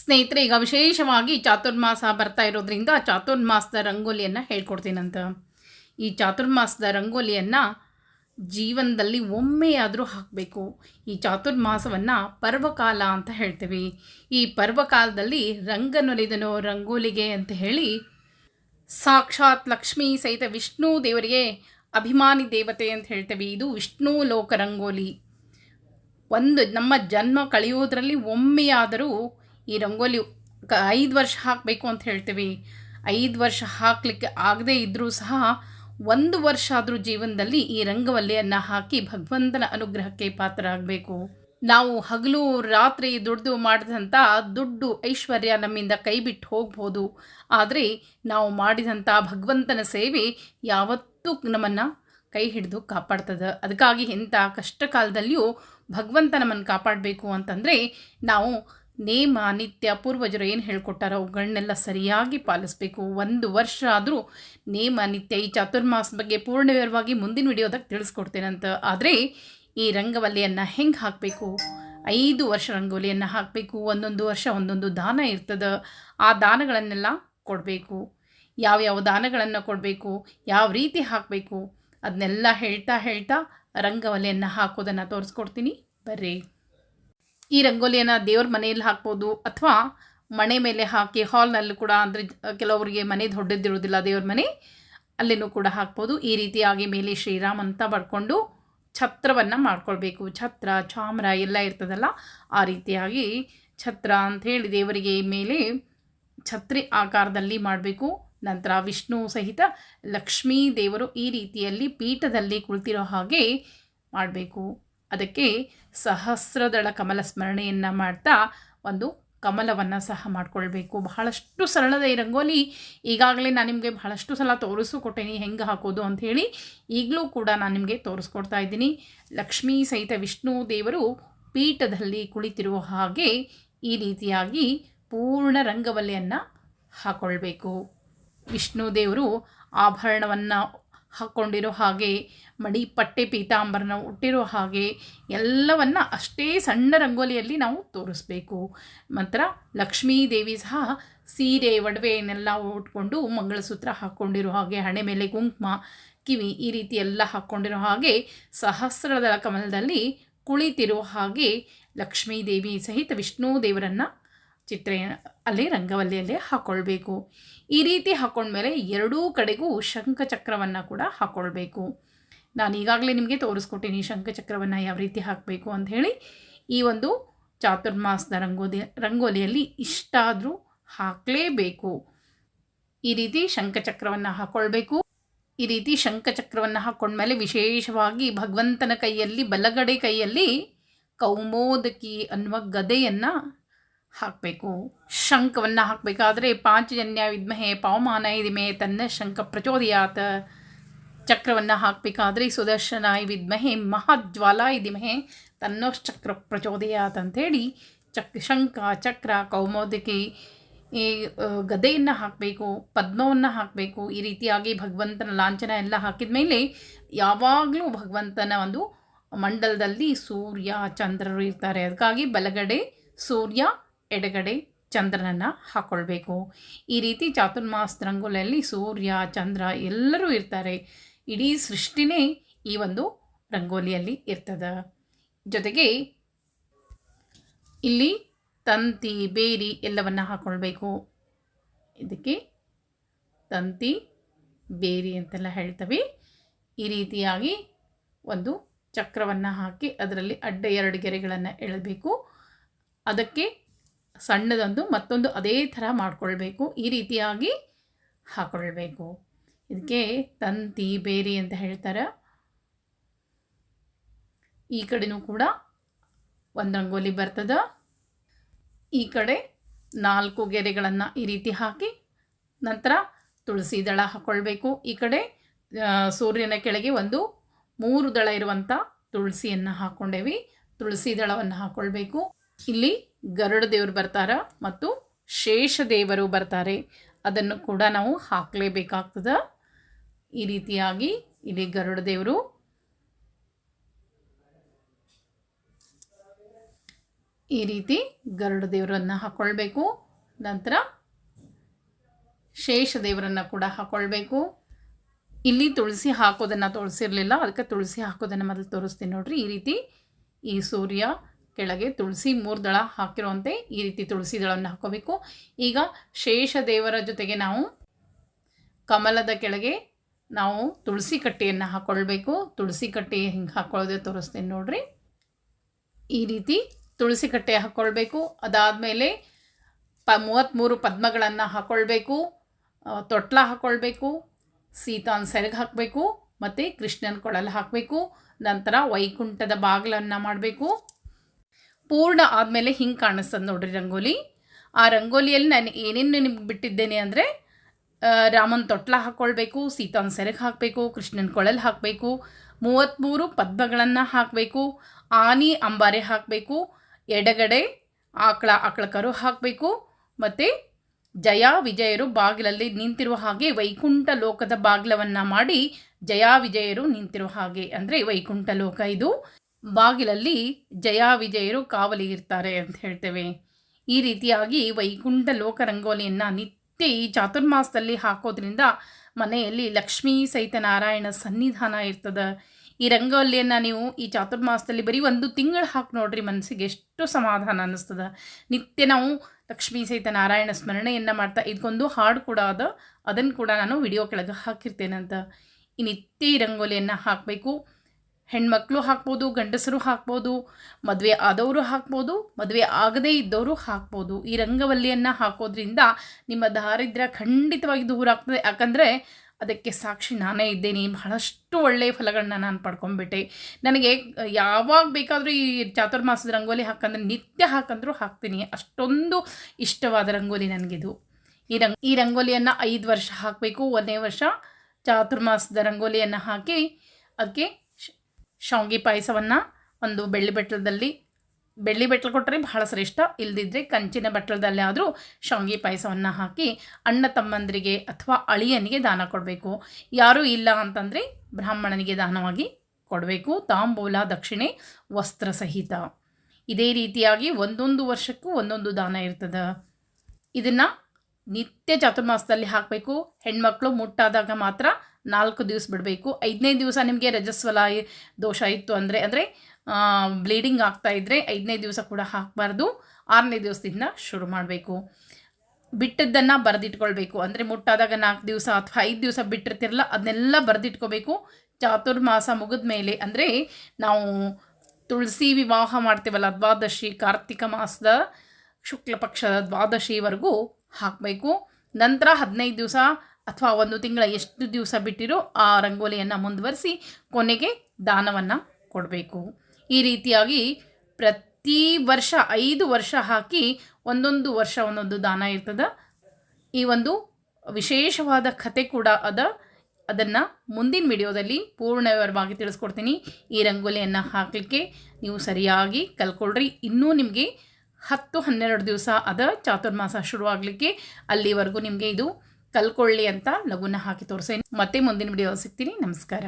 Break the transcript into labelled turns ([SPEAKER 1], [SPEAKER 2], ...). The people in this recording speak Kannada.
[SPEAKER 1] ಸ್ನೇಹಿತರೆ, ಈಗ ವಿಶೇಷವಾಗಿ ಚಾತುರ್ಮಾಸ ಬರ್ತಾ ಇರೋದ್ರಿಂದ ಚಾತುರ್ಮಾಸದ ರಂಗೋಲಿಯನ್ನು ಹೇಳ್ಕೊಡ್ತೀನಂತ. ಈ ಚಾತುರ್ಮಾಸದ ರಂಗೋಲಿಯನ್ನು ಜೀವನದಲ್ಲಿ ಒಮ್ಮೆಯಾದರೂ ಹಾಕಬೇಕು. ಈ ಚಾತುರ್ಮಾಸವನ್ನು ಪರ್ವಕಾಲ ಅಂತ ಹೇಳ್ತೀವಿ. ಈ ಪರ್ವಕಾಲದಲ್ಲಿ ರಂಗನೊಲಿದನೋ ರಂಗೋಲಿಗೆ ಅಂತ ಹೇಳಿ ಸಾಕ್ಷಾತ್ ಲಕ್ಷ್ಮೀ ಸಹಿತ ವಿಷ್ಣು ದೇವರಿಗೆ ಅಭಿಮಾನಿ ದೇವತೆ ಅಂತ ಹೇಳ್ತೇವೆ. ಇದು ವಿಷ್ಣು ಲೋಕ ರಂಗೋಲಿ. ಒಂದು ನಮ್ಮ ಜನ್ಮ ಕಳೆಯೋದ್ರಲ್ಲಿ ಒಮ್ಮೆಯಾದರೂ ಈ ರಂಗೋಲಿ ಕ ಐದು ವರ್ಷ ಹಾಕಬೇಕು ಅಂತ ಹೇಳ್ತೀವಿ. ಐದು ವರ್ಷ ಹಾಕಲಿಕ್ಕೆ ಆಗದೇ ಇದ್ದರೂ ಸಹ ಒಂದು ವರ್ಷ ಆದರೂ ಜೀವನದಲ್ಲಿ ಈ ರಂಗವಲ್ಲಿಯನ್ನು ಹಾಕಿ ಭಗವಂತನ ಅನುಗ್ರಹಕ್ಕೆ ಪಾತ್ರರಾಗಬೇಕು. ನಾವು ಹಗಲು ರಾತ್ರಿ ದುಡ್ದು ಮಾಡಿದಂಥ ದುಡ್ಡು ಐಶ್ವರ್ಯ ನಮ್ಮಿಂದ ಕೈ ಬಿಟ್ಟು ಹೋಗ್ಬೋದು. ಆದರೆ ನಾವು ಮಾಡಿದಂಥ ಭಗವಂತನ ಸೇವೆ ಯಾವತ್ತೂ ನಮ್ಮನ್ನು ಕೈ ಹಿಡಿದು ಕಾಪಾಡ್ತದೆ. ಅದಕ್ಕಾಗಿ ಇಂಥ ಕಷ್ಟ ಕಾಲದಲ್ಲಿಯೂ ಭಗವಂತ ನಮ್ಮನ್ನು ಕಾಪಾಡಬೇಕು ಅಂತಂದರೆ ನಾವು ನೇಮ, ನಿತ್ಯ, ಪೂರ್ವಜರು ಏನು ಹೇಳ್ಕೊಟ್ಟಾರೋ ಅವುಗಳನ್ನೆಲ್ಲ ಸರಿಯಾಗಿ ಪಾಲಿಸಬೇಕು. ಒಂದು ವರ್ಷ ಆದರೂ ನೇಮ, ನಿತ್ಯ ಈ ಚಾತುರ್ಮಾಸ ಬಗ್ಗೆ ಪೂರ್ಣ ವಿವರವಾಗಿ ಮುಂದಿನ ವಿಡಿಯೋದಾಗ ತಿಳಿಸ್ಕೊಡ್ತೇನಂತ. ಆದರೆ ಈ ರಂಗವಲ್ಲಿಯನ್ನು ಹೆಂಗೆ ಹಾಕಬೇಕು? ಐದು ವರ್ಷ ರಂಗೋಲಿಯನ್ನು ಹಾಕಬೇಕು, ಒಂದೊಂದು ವರ್ಷ ಒಂದೊಂದು ದಾನ ಇರ್ತದೆ. ಆ ದಾನಗಳನ್ನೆಲ್ಲ ಕೊಡಬೇಕು. ಯಾವ್ಯಾವ ದಾನಗಳನ್ನು ಕೊಡಬೇಕು? ಯಾವ ರೀತಿ ಹಾಕಬೇಕು? ಅದನ್ನೆಲ್ಲ ಹೇಳ್ತಾ ಹೇಳ್ತಾ ರಂಗವಲೆಯನ್ನು ಹಾಕೋದನ್ನು ತೋರಿಸ್ಕೊಡ್ತೀನಿ. ಬರ್ರಿ. ಈ ರಂಗೋಲಿಯನ್ನು ದೇವ್ರ ಮನೆಯಲ್ಲಿ ಹಾಕ್ಬೋದು ಅಥವಾ ಮನೆ ಮೇಲೆ ಹಾಕಿ ಹಾಲ್ನಲ್ಲೂ ಕೂಡ ಅಂದರೆ ಕೆಲವರಿಗೆ ಮನೆ ದೊಡ್ಡದಿರೋದಿಲ್ಲ ದೇವ್ರ ಮನೆ, ಅಲ್ಲಿನೂ ಕೂಡ ಹಾಕ್ಬೋದು. ಈ ರೀತಿಯಾಗಿ ಮೇಲೆ ಶ್ರೀರಾಮ್ ಅಂತ ಬರ್ಕೊಂಡು ಛತ್ರವನ್ನು ಮಾಡ್ಕೊಳ್ಬೇಕು. ಛತ್ರ, ಚಾಮ್ರ ಎಲ್ಲ ಇರ್ತದಲ್ಲ, ಆ ರೀತಿಯಾಗಿ ಛತ್ರ ಅಂಥೇಳಿ ದೇವರಿಗೆ ಮೇಲೆ ಛತ್ರಿ ಆಕಾರದಲ್ಲಿ ಮಾಡಬೇಕು. ನಂತರ ವಿಷ್ಣು ಸಹಿತ ಲಕ್ಷ್ಮೀ ದೇವರು ಈ ರೀತಿಯಲ್ಲಿ ಪೀಠದಲ್ಲಿ ಕುಳಿತಿರೋ ಹಾಗೆ ಮಾಡಬೇಕು. ಅದಕ್ಕೆ ಸಹಸ್ರದಳ ಕಮಲ ಸ್ಮರಣೆಯನ್ನು ಮಾಡ್ತಾ ಒಂದು ಕಮಲವನ್ನು ಸಹ ಮಾಡಿಕೊಳ್ಬೇಕು. ಬಹಳಷ್ಟು ಸರಳದ ಈ ರಂಗೋಲಿ ಈಗಾಗಲೇ ನಾನು ನಿಮಗೆ ಬಹಳಷ್ಟು ಸಲ ತೋರಿಸಿಕೊಟ್ಟೇನಿ, ಹೆಂಗೆ ಹಾಕೋದು ಅಂಥೇಳಿ ಈಗಲೂ ಕೂಡ ನಾನು ನಿಮಗೆ ತೋರಿಸ್ಕೊಡ್ತಾ ಇದ್ದೀನಿ. ಲಕ್ಷ್ಮೀ ಸಹಿತ ವಿಷ್ಣು ದೇವರು ಪೀಠದಲ್ಲಿ ಕುಳಿತಿರುವ ಹಾಗೆ ಈ ರೀತಿಯಾಗಿ ಪೂರ್ಣ ರಂಗವಲ್ಲಿಯನ್ನು ಹಾಕ್ಕೊಳ್ಬೇಕು ವಿಷ್ಣು ದೇವರು ಆಭರಣವನ್ನು ಹಾಕ್ಕೊಂಡಿರೋ ಹಾಗೆ, ಮಡಿ ಪಟ್ಟೆ ಪೀತಾಂಬರನ ಉಟ್ಟಿರೋ ಹಾಗೆ, ಎಲ್ಲವನ್ನ ಅಷ್ಟೇ ಸಣ್ಣ ರಂಗೋಲಿಯಲ್ಲಿ ನಾವು ತೋರಿಸ್ಬೇಕು. ಮಾತ್ರ ಲಕ್ಷ್ಮೀ ದೇವಿ ಸಹ ಸೀರೆ ಒಡವೆಯನ್ನೆಲ್ಲ ಉಟ್ಕೊಂಡು ಮಂಗಳಸೂತ್ರ ಹಾಕ್ಕೊಂಡಿರೋ ಹಾಗೆ, ಹಣೆ ಮೇಲೆ ಕುಂಕುಮ, ಕಿವಿ ಈ ರೀತಿ ಎಲ್ಲ ಹಾಕ್ಕೊಂಡಿರೋ ಹಾಗೆ ಸಹಸ್ರದಳ ಕಮಲದಲ್ಲಿ ಕುಳಿತಿರೋ ಹಾಗೆ ಲಕ್ಷ್ಮೀ ದೇವಿ ಸಹಿತ ವಿಷ್ಣು ದೇವರನ್ನು ಚಿತ್ರ ಅಲ್ಲಿ, ರಂಗವಲ್ಲಿಯಲ್ಲೇ ಹಾಕ್ಕೊಳ್ಬೇಕು ಈ ರೀತಿ ಹಾಕ್ಕೊಂಡ್ಮೇಲೆ ಎರಡೂ ಕಡೆಗೂ ಶಂಖಚಕ್ರವನ್ನು ಕೂಡ ಹಾಕ್ಕೊಳ್ಬೇಕು ನಾನು ಈಗಾಗಲೇ ನಿಮಗೆ ತೋರಿಸ್ಕೊಟ್ಟಿನಿ ಶಂಖಚಕ್ರವನ್ನು ಯಾವ ರೀತಿ ಹಾಕಬೇಕು ಅಂತ ಹೇಳಿ. ಈ ಒಂದು ಚಾತುರ್ಮಾಸದ ರಂಗೋಲಿ, ರಂಗೋಲಿಯಲ್ಲಿ ಇಷ್ಟಾದರೂ ಹಾಕಲೇಬೇಕು. ಈ ರೀತಿ ಶಂಖಚಕ್ರವನ್ನು ಹಾಕ್ಕೊಳ್ಬೇಕು ಈ ರೀತಿ ಶಂಖಚಕ್ರವನ್ನು ಹಾಕ್ಕೊಂಡ್ಮೇಲೆ ವಿಶೇಷವಾಗಿ ಭಗವಂತನ ಕೈಯಲ್ಲಿ, ಬಲಗಡೆ ಕೈಯಲ್ಲಿ ಕೌಮೋದಕಿ ಅನ್ನುವ ಗದೆಯನ್ನು ಹಾಕಬೇಕು. ಶಂಖವನ್ನು ಹಾಕಬೇಕಾದ್ರೆ ಪಾಂಚಜನ್ಯ ವಿದ್ಮಹೆ ಪವಮಾನ ಇದಿಮೆ ತನ್ನ ಶಂಖ ಪ್ರಚೋದಯಾತ. ಚಕ್ರವನ್ನು ಹಾಕಬೇಕಾದ್ರೆ ಸುದರ್ಶನಾಯ ವಿದ್ಮಹೆ ಮಹಾಜ್ವಾಲ ಇದಿಮಹೆ ತನ್ನೋಶ್ಚಕ್ರ ಪ್ರಚೋದಯಾತ್ ಅಂಥೇಳಿ ಚಕ್ ಶಂಖ, ಚಕ್ರ ಕೌಮೋದಕಿ ಈ ಗದೆಯನ್ನು ಹಾಕಬೇಕು, ಪದ್ಮವನ್ನು ಹಾಕಬೇಕು. ಈ ರೀತಿಯಾಗಿ ಭಗವಂತನ ಲಾಂಛನ ಎಲ್ಲ ಹಾಕಿದ ಮೇಲೆ ಯಾವಾಗಲೂ ಭಗವಂತನ ಒಂದು ಮಂಡಲದಲ್ಲಿ ಸೂರ್ಯ, ಚಂದ್ರರು ಇರ್ತಾರೆ. ಅದಕ್ಕಾಗಿ ಬಲಗಡೆ ಸೂರ್ಯ ಎಡಗಡೆ ಚಂದ್ರನನ್ನು ಹಾಕ್ಕೊಳ್ಬೇಕು ಈ ರೀತಿ ಚಾತುರ್ಮಾಸ ರಂಗೋಲಿಯಲ್ಲಿ ಸೂರ್ಯ, ಚಂದ್ರ ಎಲ್ಲರೂ ಇರ್ತಾರೆ. ಇಡೀ ಸೃಷ್ಟಿನೇ ಈ ಒಂದು ರಂಗೋಲಿಯಲ್ಲಿ ಇರ್ತದೆ. ಜೊತೆಗೆ ಇಲ್ಲಿ ತಂತಿ, ಬೇರಿ ಎಲ್ಲವನ್ನು ಹಾಕ್ಕೊಳ್ಬೇಕು ಇದಕ್ಕೆ ತಂತಿ, ಬೇರಿ ಅಂತೆಲ್ಲ ಹೇಳ್ತವೆ. ಈ ರೀತಿಯಾಗಿ ಒಂದು ಚಕ್ರವನ್ನು ಹಾಕಿ ಅದರಲ್ಲಿ ಅಡ್ಡ ಎರಡು ಗೆರೆಗಳನ್ನು ಎಳಬೇಕು. ಅದಕ್ಕೆ ಸಣ್ಣದೊಂದು ಮತ್ತೊಂದು ಅದೇ ಥರ ಮಾಡಿಕೊಳ್ಬೇಕು, ಈ ರೀತಿಯಾಗಿ ಹಾಕ್ಕೊಳ್ಬೇಕು ಇದಕ್ಕೆ ತಂತಿ, ಬೇರಿ ಅಂತ ಹೇಳ್ತಾರೆ. ಈ ಕಡೆನೂ ಕೂಡ ಒಂದು ರಂಗೋಲಿ ಬರ್ತದೆ. ಈ ಕಡೆ ನಾಲ್ಕು ಗೆರೆಗಳನ್ನು ಈ ರೀತಿ ಹಾಕಿ ನಂತರ ತುಳಸಿ ದಳ ಹಾಕ್ಕೊಳ್ಬೇಕು ಈ ಕಡೆ ಸೂರ್ಯನ ಕೆಳಗೆ ಒಂದು ಮೂರು ದಳ ಇರುವಂಥ ತುಳಸಿಯನ್ನು ಹಾಕ್ಕೊಂಡೇವಿ ತುಳಸಿ ದಳವನ್ನು ಹಾಕ್ಕೊಳ್ಬೇಕು ಇಲ್ಲಿ ಗರುಡ ದೇವರು ಬರ್ತಾರ ಮತ್ತು ಶೇಷ ದೇವರು ಬರ್ತಾರೆ. ಅದನ್ನು ಕೂಡ ನಾವು ಹಾಕಲೇಬೇಕಾಗ್ತದೆ. ಈ ರೀತಿಯಾಗಿ ಇಲ್ಲಿ ಗರುಡ ದೇವರು ಈ ರೀತಿ ಗರುಡ ದೇವರನ್ನು ಹಾಕ್ಕೊಳ್ಬೇಕು ನಂತರ ಶೇಷ ದೇವರನ್ನು ಕೂಡ ಹಾಕ್ಕೊಳ್ಬೇಕು ಇಲ್ಲಿ ತುಳಸಿ ಹಾಕೋದನ್ನು ತೋರಿಸಿರಲಿಲ್ಲ. ಅದಕ್ಕೆ ತುಳಸಿ ಹಾಕೋದನ್ನು ಮೊದಲು ತೋರಿಸ್ತೀನಿ ನೋಡ್ರಿ. ಈ ರೀತಿ ಈ ಸೂರ್ಯ ಕೆಳಗೆ ತುಳಸಿ ಮೂರು ದಳ ಹಾಕಿರುವಂತೆ ಈ ರೀತಿ ತುಳಸಿ ದಳವನ್ನು ಹಾಕೋಬೇಕು. ಈಗ ಶೇಷ ದೇವರ ಜೊತೆಗೆ ನಾವು ಕಮಲದ ಕೆಳಗೆ ನಾವು ತುಳಸಿ ಕಟ್ಟೆಯನ್ನು ಹಾಕ್ಕೊಳ್ಬೇಕು ತುಳಸಿ ಕಟ್ಟೆ ಹಿಂಗೆ ಹಾಕ್ಕೊಳ್ಳೋದೇ ತೋರಿಸ್ತೀನಿ ನೋಡ್ರಿ. ಈ ರೀತಿ ತುಳಸಿ ಕಟ್ಟೆ ಹಾಕ್ಕೊಳ್ಬೇಕು ಅದಾದಮೇಲೆ ಪ ಮೂವತ್ತ್ಮೂರು ಪದ್ಮಗಳನ್ನು ಹಾಕ್ಕೊಳ್ಬೇಕು ತೊಟ್ಲ ಹಾಕ್ಕೊಳ್ಬೇಕು ಸೀತಾನ್ ಸೆರಗು ಹಾಕಬೇಕು. ಮತ್ತು ಕೃಷ್ಣನ ಕೊಳಲು ಹಾಕಬೇಕು. ನಂತರ ವೈಕುಂಠದ ಬಾಗಿಲನ್ನು ಮಾಡಬೇಕು. ಪೂರ್ಣ ಆದಮೇಲೆ ಹಿಂಗೆ ಕಾಣಿಸ್ತದೆ ನೋಡ್ರಿ ರಂಗೋಲಿ. ಆ ರಂಗೋಲಿಯಲ್ಲಿ ನಾನು ಏನೇನು ನಿಮ್ಗೆ ಬಿಟ್ಟಿದ್ದೇನೆ ಅಂದರೆ ರಾಮನ ತೊಟ್ಲ ಹಾಕ್ಕೊಳ್ಬೇಕು ಸೀತಾನ್ ಸೆರೆಗೆ ಹಾಕಬೇಕು, ಕೃಷ್ಣನ ಕೊಳಲು ಹಾಕಬೇಕು ಮೂವತ್ತ್ಮೂರು ಪದ್ಮಗಳನ್ನು ಹಾಕಬೇಕು, ಆನಿ ಅಂಬಾರೆ ಹಾಕಬೇಕು, ಎಡಗಡೆ ಆಕಳ ಆಕಳ ಕರು ಹಾಕಬೇಕು, ಮತ್ತು ಜಯ ವಿಜಯರು ಬಾಗಿಲಲ್ಲಿ ನಿಂತಿರುವ ಹಾಗೆ ವೈಕುಂಠ ಲೋಕದ ಬಾಗಿಲವನ್ನು ಮಾಡಿ ಜಯ ವಿಜಯರು ನಿಂತಿರುವ ಹಾಗೆ. ಅಂದರೆ ವೈಕುಂಠ ಲೋಕ ಇದು. ಬಾಗಿಲಲ್ಲಿ ಜಯ ವಿಜಯರು ಕಾವಲಿಗಿರ್ತಾರೆ ಅಂತ ಹೇಳ್ತೇವೆ. ಈ ರೀತಿಯಾಗಿ ವೈಕುಂಠ ಲೋಕ ರಂಗೋಲಿಯನ್ನು ನಿತ್ಯ ಈ ಚಾತುರ್ಮಾಸದಲ್ಲಿ ಹಾಕೋದ್ರಿಂದ ಮನೆಯಲ್ಲಿ ಲಕ್ಷ್ಮೀ ಸಹಿತ ನಾರಾಯಣ ಸನ್ನಿಧಾನ ಇರ್ತದೆ. ಈ ರಂಗೋಲಿಯನ್ನು ನೀವು ಈ ಚಾತುರ್ಮಾಸದಲ್ಲಿ ಬರೀ ಒಂದು ತಿಂಗಳು ಹಾಕಿ ನೋಡ್ರಿ ಮನಸ್ಸಿಗೆ ಎಷ್ಟು ಸಮಾಧಾನ ಅನ್ನಿಸ್ತದೆ ನಿತ್ಯ ನಾವು ಲಕ್ಷ್ಮೀ ಸಹಿತ ನಾರಾಯಣ ಸ್ಮರಣೆಯನ್ನು ಮಾಡ್ತಾ ಇದಕ್ಕೊಂದು ಹಾಡು ಕೂಡ ಅದ ಅದನ್ನು ಕೂಡ ನಾನು ವಿಡಿಯೋ ಕೆಳಗೆ ಅಂತ ಈ ನಿತ್ಯ ಈ ರಂಗೋಲಿಯನ್ನು ಹಾಕಬೇಕು. ಹೆಣ್ಮಕ್ಳು ಹಾಕ್ಬೋದು, ಗಂಡಸರು ಹಾಕ್ಬೋದು, ಮದುವೆ ಆದವರು ಹಾಕ್ಬೋದು, ಮದುವೆ ಆಗದೇ ಇದ್ದವರು ಹಾಕ್ಬೋದು. ಈ ರಂಗವಲ್ಲಿಯನ್ನು ಹಾಕೋದ್ರಿಂದ ನಿಮ್ಮ ದಾರಿದ್ರ್ಯ ಖಂಡಿತವಾಗಿ ದೂರ ಆಗ್ತದೆ. ಯಾಕಂದರೆ ಅದಕ್ಕೆ ಸಾಕ್ಷಿ ನಾನೇ ಇದ್ದೇನೆ. ಬಹಳಷ್ಟು ಒಳ್ಳೆಯ ಫಲಗಳನ್ನ ನಾನು ಪಡ್ಕೊಂಡ್ಬಿಟ್ಟೆ. ನನಗೆ ಯಾವಾಗ ಬೇಕಾದರೂ ಈ ಚಾತುರ್ಮಾಸದ ರಂಗೋಲಿ ಹಾಕಂದ್ರೆ, ನಿತ್ಯ ಹಾಕಂದ್ರೂ ಹಾಕ್ತೀನಿ. ಅಷ್ಟೊಂದು ಇಷ್ಟವಾದ ರಂಗೋಲಿ ನನಗಿದು. ಈ ರಂಗ್, ಈ ರಂಗೋಲಿಯನ್ನು ಐದು ವರ್ಷ ಹಾಕಬೇಕು. ಒಂದನೇ ವರ್ಷ ಚಾತುರ್ಮಾಸದ ರಂಗೋಲಿಯನ್ನು ಹಾಕಿ, ಅದಕ್ಕೆ ಶಾವ್ಗೆ ಪಾಯಸವನ್ನು ಒಂದು ಬೆಳ್ಳಿ ಬೆಟ್ಟಲದಲ್ಲಿ ಬೆಳ್ಳಿ ಬೆಟ್ಟಲು ಕೊಟ್ಟರೆ ಬಹಳ ಶ್ರೇಷ್ಠ. ಇಲ್ಲದಿದ್ದರೆ ಕಂಚಿನ ಬೆಟ್ಟಲದಲ್ಲೇ ಆದರೂ ಶಾವಿಗೆ ಪಾಯಸವನ್ನು ಹಾಕಿ ಅಣ್ಣ ತಮ್ಮಂದರಿಗೆ ಅಥವಾ ಅಳಿಯನಿಗೆ ದಾನ ಕೊಡಬೇಕು. ಯಾರೂ ಇಲ್ಲ ಅಂತಂದರೆ ಬ್ರಾಹ್ಮಣನಿಗೆ ದಾನವಾಗಿ ಕೊಡಬೇಕು. ತಾಂಬೂಲ, ದಕ್ಷಿಣೆ, ವಸ್ತ್ರ ಸಹಿತ. ಇದೇ ರೀತಿಯಾಗಿ ಒಂದೊಂದು ವರ್ಷಕ್ಕೂ ಒಂದೊಂದು ದಾನ ಇರ್ತದೆ. ಇದನ್ನು ನಿತ್ಯ ಚಾತುರ್ಮಾಸದಲ್ಲಿ ಹಾಕಬೇಕು. ಹೆಣ್ಮಕ್ಳು ಮುಟ್ಟಾದಾಗ ಮಾತ್ರ ನಾಲ್ಕು ದಿವಸ ಬಿಡಬೇಕು. ಐದನೇ ದಿವಸ ನಿಮಗೆ ರಜಸ್ವಲ ದೋಷ ಇತ್ತು ಅಂದರೆ ಅಂದರೆ ಬ್ಲೀಡಿಂಗ್ ಆಗ್ತಾ ಇದ್ದರೆ ಐದನೇ ದಿವಸ ಕೂಡ ಹಾಕಬಾರ್ದು. ಆರನೇ ದಿವಸದಿಂದ ಶುರು ಮಾಡಬೇಕು. ಬಿಟ್ಟದ್ದನ್ನು ಬರೆದಿಟ್ಕೊಳ್ಬೇಕು. ಅಂದರೆ ಮುಟ್ಟಾದಾಗ ನಾಲ್ಕು ದಿವಸ ಅಥವಾ ಐದು ದಿವಸ ಬಿಟ್ಟಿರ್ತಿರಲ್ಲ, ಅದನ್ನೆಲ್ಲ ಬರೆದಿಟ್ಕೋಬೇಕು. ಚಾತುರ್ಮಾಸ ಮುಗಿದ ಮೇಲೆ ಅಂದರೆ ನಾವು ತುಳಸಿ ವಿವಾಹ ಮಾಡ್ತೀವಲ್ಲ, ದ್ವಾದಶಿ, ಕಾರ್ತಿಕ ಮಾಸದ ಶುಕ್ಲ ಪಕ್ಷದ ದ್ವಾದಶಿವರೆಗೂ ಹಾಕಬೇಕು. ನಂತರ ಹದಿನೈದು ದಿವಸ ಅಥವಾ ಒಂದು ತಿಂಗಳ ಎಷ್ಟು ದಿವಸ ಬಿಟ್ಟಿರೋ ಆ ರಂಗೋಲಿಯನ್ನು ಮುಂದುವರಿಸಿ ಕೊನೆಗೆ ದಾನವನ್ನು ಕೊಡಬೇಕು. ಈ ರೀತಿಯಾಗಿ ಪ್ರತಿ ವರ್ಷ ಐದು ವರ್ಷ ಹಾಕಿ ಒಂದೊಂದು ವರ್ಷ ಒಂದೊಂದು ದಾನ ಇರ್ತದೆ. ಈ ಒಂದು ವಿಶೇಷವಾದ ಕತೆ ಕೂಡ ಅದ. ಅದನ್ನು ಮುಂದಿನ ವಿಡಿಯೋದಲ್ಲಿ ಪೂರ್ಣ ವಿವರವಾಗಿ ತಿಳಿಸ್ಕೊಡ್ತೀನಿ. ಈ ರಂಗೋಲಿಯನ್ನು ಹಾಕಲಿಕ್ಕೆ ನೀವು ಸರಿಯಾಗಿ ಕಲ್ಕೊಳ್ರಿ. ಇನ್ನೂ ನಿಮಗೆ ಹತ್ತು ಹನ್ನೆರಡು ದಿವಸ ಅದ. ಚಾತುರ್ಮಾಸ ಶುರುವಾಗಲಿಕ್ಕೆ ಅಲ್ಲಿವರೆಗೂ ನಿಮಗೆ ಇದು ಕಲ್ಕೊಳ್ಳಿ ಅಂತ ಲಘುನ ಹಾಕಿ ತೋರಿಸೇನೆ. ಮತ್ತೆ ಮುಂದಿನ ವಿಡಿಯೋ ಸಿಗ್ತೀನಿ. ನಮಸ್ಕಾರ.